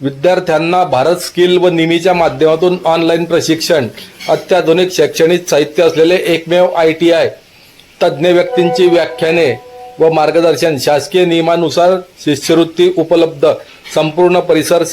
विद्यार्थ्यांना भारत स्किल व निमीच्या माध्यमातून ऑनलाईन प्रशिक्षण अत्याधुनिक शैक्षणिक साहित्य असलेले एकमेव आय टी आय तज्ज्ञ व्यक्तींची व्याख्याने व मार्गदर्शन शासकीय नियमानुसार शिष्यवृत्ती उपलब्ध संपूर्ण परिसर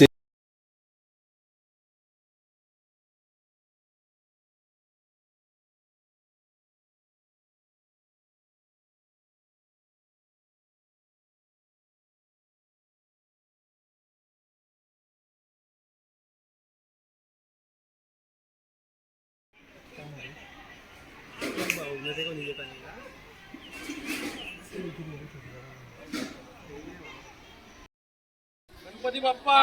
सि- गणपती बाप्पा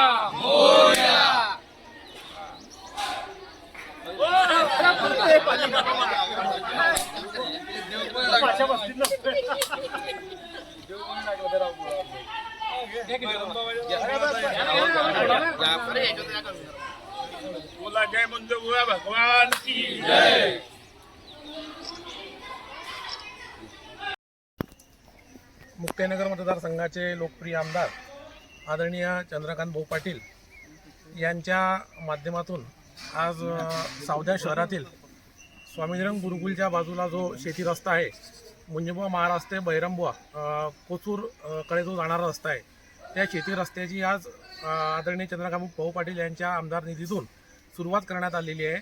बोला जय मंदिर बुवा भगवान की जय मुक्ताईनगर मतदारसंघाचे लोकप्रिय आमदार आदरणीय चंद्रकांत भाऊ पाटील यांच्या माध्यमातून आज सावध्या सावद्या शहरातील स्वामीरंग गुरुकुलच्या बाजूला जो शेती रस्ता आहे मुंजबुवा महाराष्ट्र ते बैरंबुवा कोचूरकडे जो जाणारा रस्ता आहे त्या शेती रस्त्याची आज आदरणीय चंद्रकांत भाऊ पाटील यांच्या आमदार निधीतून सुरुवात करण्यात आलेली आहे.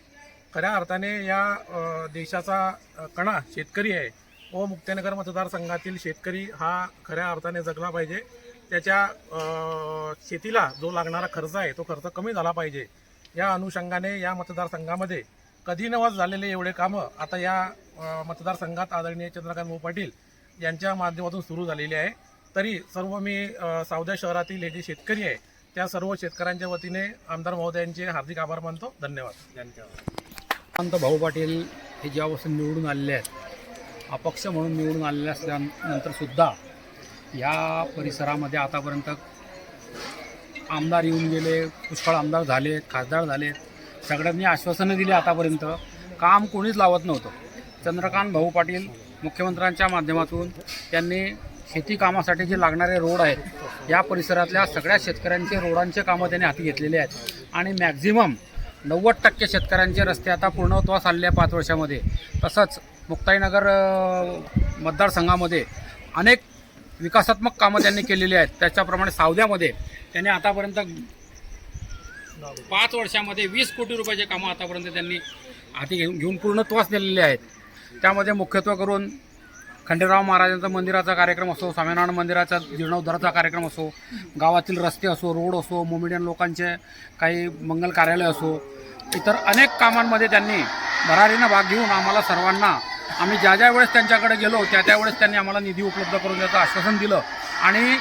खऱ्या अर्थाने या देशाचा कणा शेतकरी आहे. व मुक्तेनगर मतदारसंघातील शेतकरी हा खऱ्या अर्थाने जगला पाहिजे. त्याच्या शेतीला जो लागणारा खर्च आहे तो खर्च कमी झाला पाहिजे. या अनुषंगाने या मतदारसंघामध्ये कधी नवच झालेले एवढे कामं आता या मतदारसंघात आदरणीय चंद्रकांत भाऊ पाटील यांच्या माध्यमातून सुरू झालेली आहे. तरी सर्व मी सावद्या शहरातील हे जे शेतकरी आहे त्या सर्व शेतकऱ्यांच्या वतीने आमदार महोदयांचे हार्दिक आभार मानतो. धन्यवाद. शांत भाऊ पाटील हे जेव्हापासून निवडून आलेले आहेत अपक्ष म्हणून निवडून आलेल्या असल्यानंतरसुद्धा या परिसरामध्ये आतापर्यंत आमदार येऊन गेले पुष्कळ आमदार झाले खासदार झाले. सगळ्यांनी आश्वासनं दिली आतापर्यंत. काम कोणीच लावत नव्हतं. चंद्रकांत भाऊ पाटील मुख्यमंत्र्यांच्या माध्यमातून त्यांनी शेती कामासाठी जे लागणारे रोड आहेत या परिसरातल्या सगळ्या शेतकऱ्यांचे रोडांचे कामं त्यांनी हाती घेतलेले आहेत. आणि मॅक्झिमम नव्वद टक्के शेतकऱ्यांचे रस्ते आता पूर्णत्वास आलेले आहे पाच वर्षामध्ये. तसंच मुक्ताईनगर मतदारसंघामध्ये अनेक विकासात्मक कामं त्यांनी केलेली आहेत. त्याच्याप्रमाणे सावद्यामध्ये त्यांनी आतापर्यंत पाच वर्षामध्ये वीस कोटी रुपयाचे कामं आतापर्यंत त्यांनी हाती घेऊन घेऊन पूर्णत्वास दिलेले आहेत. त्यामध्ये मुख्यत्वे करून खंडेराव महाराजांचा मंदिराचा कार्यक्रम असो स्वामीनारायण मंदिराचा जीर्णोद्धाराचा कार्यक्रम असो गावातील रस्ते असो रोड असो मोमेडियन लोकांचे काही मंगल कार्यालय असो इतर अनेक कामांमध्ये त्यांनी भरारीनं भाग घेऊन आम्हाला सर्वांना आम्ही ज्या ज्या वेळेस त्यांच्याकडे गेलो त्या त्यावेळेस त्यांनी आम्हाला निधी उपलब्ध करून द्यायचं आश्वासन दिलं. आणि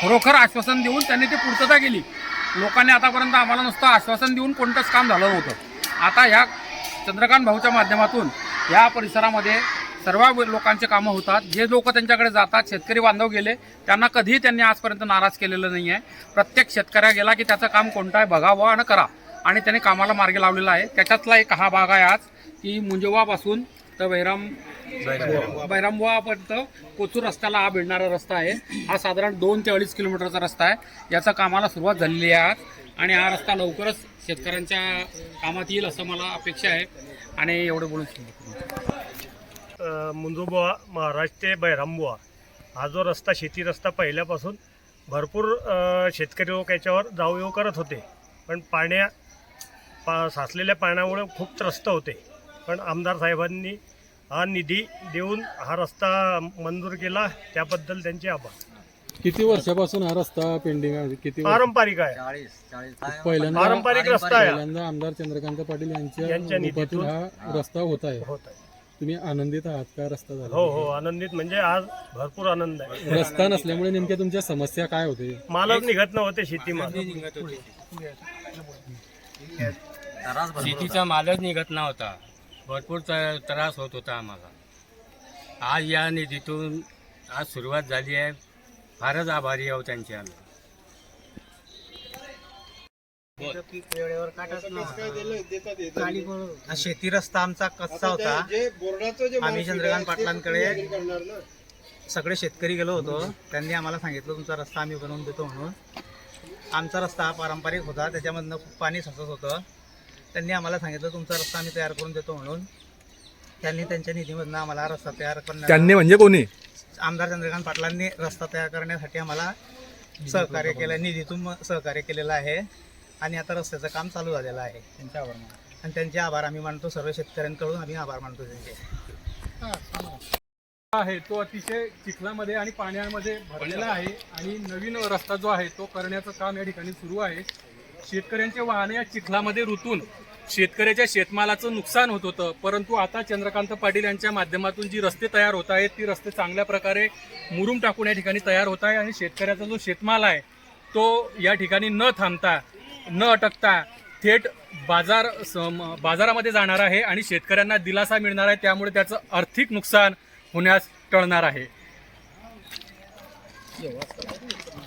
खरोखर आश्वासन देऊन त्यांनी ती पूर्तता केली. लोकांनी आतापर्यंत आम्हाला नुसतं आश्वासन देऊन कोणतंच काम झालं नव्हतं. आता ह्या चंद्रकांत भाऊच्या माध्यमातून या परिसरामध्ये सर्व लोकांचे कामं होतात. जे लोक त्यांच्याकडे जातात शेतकरी बांधव गेले त्यांना कधीही त्यांनी आजपर्यंत नाराज केलेलं नाही आहे प्रत्येक शेतकऱ्या गेला की त्याचं काम कोणतं आहे बघावं आणि करा. आणि त्यांनी कामाला मार्गी लावलेला आहे. त्याच्यातला एक हा भाग आहे आज की मुंजवापासून तर बैराम बैरामवापर्यंत कोचूर रस्त्याला हा भिडणारा रस्ता आहे. हा साधारण दोन ते अडीच किलोमीटरचा रस्ता आहे. याचा कामाला सुरुवात झालेली आहे आज. आणि हा रस्ता लवकरच शेतकऱ्यांच्या कामात येईल असं मला अपेक्षा आहे. आणि एवढं बोलून अ, मुंजोबुवा महाराज ते बैरामबुवा हा जो रस्ता शेती रस्ता पहिल्यापासून भरपूर शेतकरी लोक याच्यावर जाऊ येऊ करत होते. पण पाण्या पा साचलेल्या पाण्यामुळे खूप त्रस्त होते. पण आमदार साहेबांनी हा निधी देऊन हा रस्ता मंजूर केला त्याबद्दल त्यांचे आभार. किती वर्षापासून हा रस्ता पेंडिंग आहे? किती वर्ष- पारंपरिक आहे. पहिल्यांदा पारंपरिक रस्ता आहे. हा. पहिल्यांदा आमदार चंद्रकांत पाटील यांच्या यांच्या निधीतून हा रस्ता होत आहे. होत आहे. तुम्ही आनंदित आहात का? रस्ता झाला हो हो. आनंदित म्हणजे आज भरपूर आनंद आहे. रस्ता नसल्यामुळे नेमक्या तुमच्या समस्या काय होते मालच निघत नव्हते शेतीमाल. शेतीचा मालच निघत नव्हता. भरपूर त्रास होत होता आम्हाला. आज या निधीतून आज सुरुवात झाली आहे. फारच आभारी आहोत त्यांचे आम्ही. हा शेती रस्ता आमचा कच्चा होता. आम्ही चंद्रकांत पाटलांकडे सगळे शेतकरी गेलो होतो. त्यांनी आम्हाला सांगितलं तुमचा रस्ता आम्ही बनवून देतो म्हणून. आमचा रस्ता हा पारंपरिक होता. त्याच्यामधनं खूप पाणी ससत होतं. त्यांनी आम्हाला सांगितलं तुमचा रस्ता आम्ही तयार करून देतो म्हणून. त्यांनी त्यांच्या निधीमधनं आम्हाला रस्ता तयार करण्यात त्यांनी म्हणजे कोणी? आमदार चंद्रकांत पाटलांनी रस्ता तयार करण्यासाठी आम्हाला सहकार्य केलं निधीतून म- सहकार्य केलेलं आहे. आणि आता रस्त्याचं काम चालू झालेलं आहे. त्यांचे आभार मानतो. आणि त्यांचे आभार आम्ही मानतो सर्व शेतकऱ्यांकडून आम्ही आभार मानतो त्यांचे. आहे तो अतिशय चिखलामध्ये आणि पाण्यामध्ये भरलेला आहे. आणि नवीन रस्ता जो आहे तो करण्याचं काम या ठिकाणी सुरू आहे. शेतकऱ्यांचे वाहने या चिखलामध्ये रुतून शेतकऱ्याच्या शेतमालाचं नुकसान होत होतं. परंतु आता चंद्रकांत पाटील यांच्या माध्यमातून जी रस्ते तयार होत आहेत ती रस्ते चांगल्या प्रकारे मुरुम टाकून या ठिकाणी तयार होत आहे आणि शेतकऱ्याचा जो शेतमाल आहे तो या ठिकाणी न थांबता न अटकता थेट बाजार सम- बाजारामध्ये जाणार आहे आणि शेतकऱ्यांना दिलासा मिळणार आहे. त्यामुळे त्याचं आर्थिक नुकसान होण्यास टळणार आहे.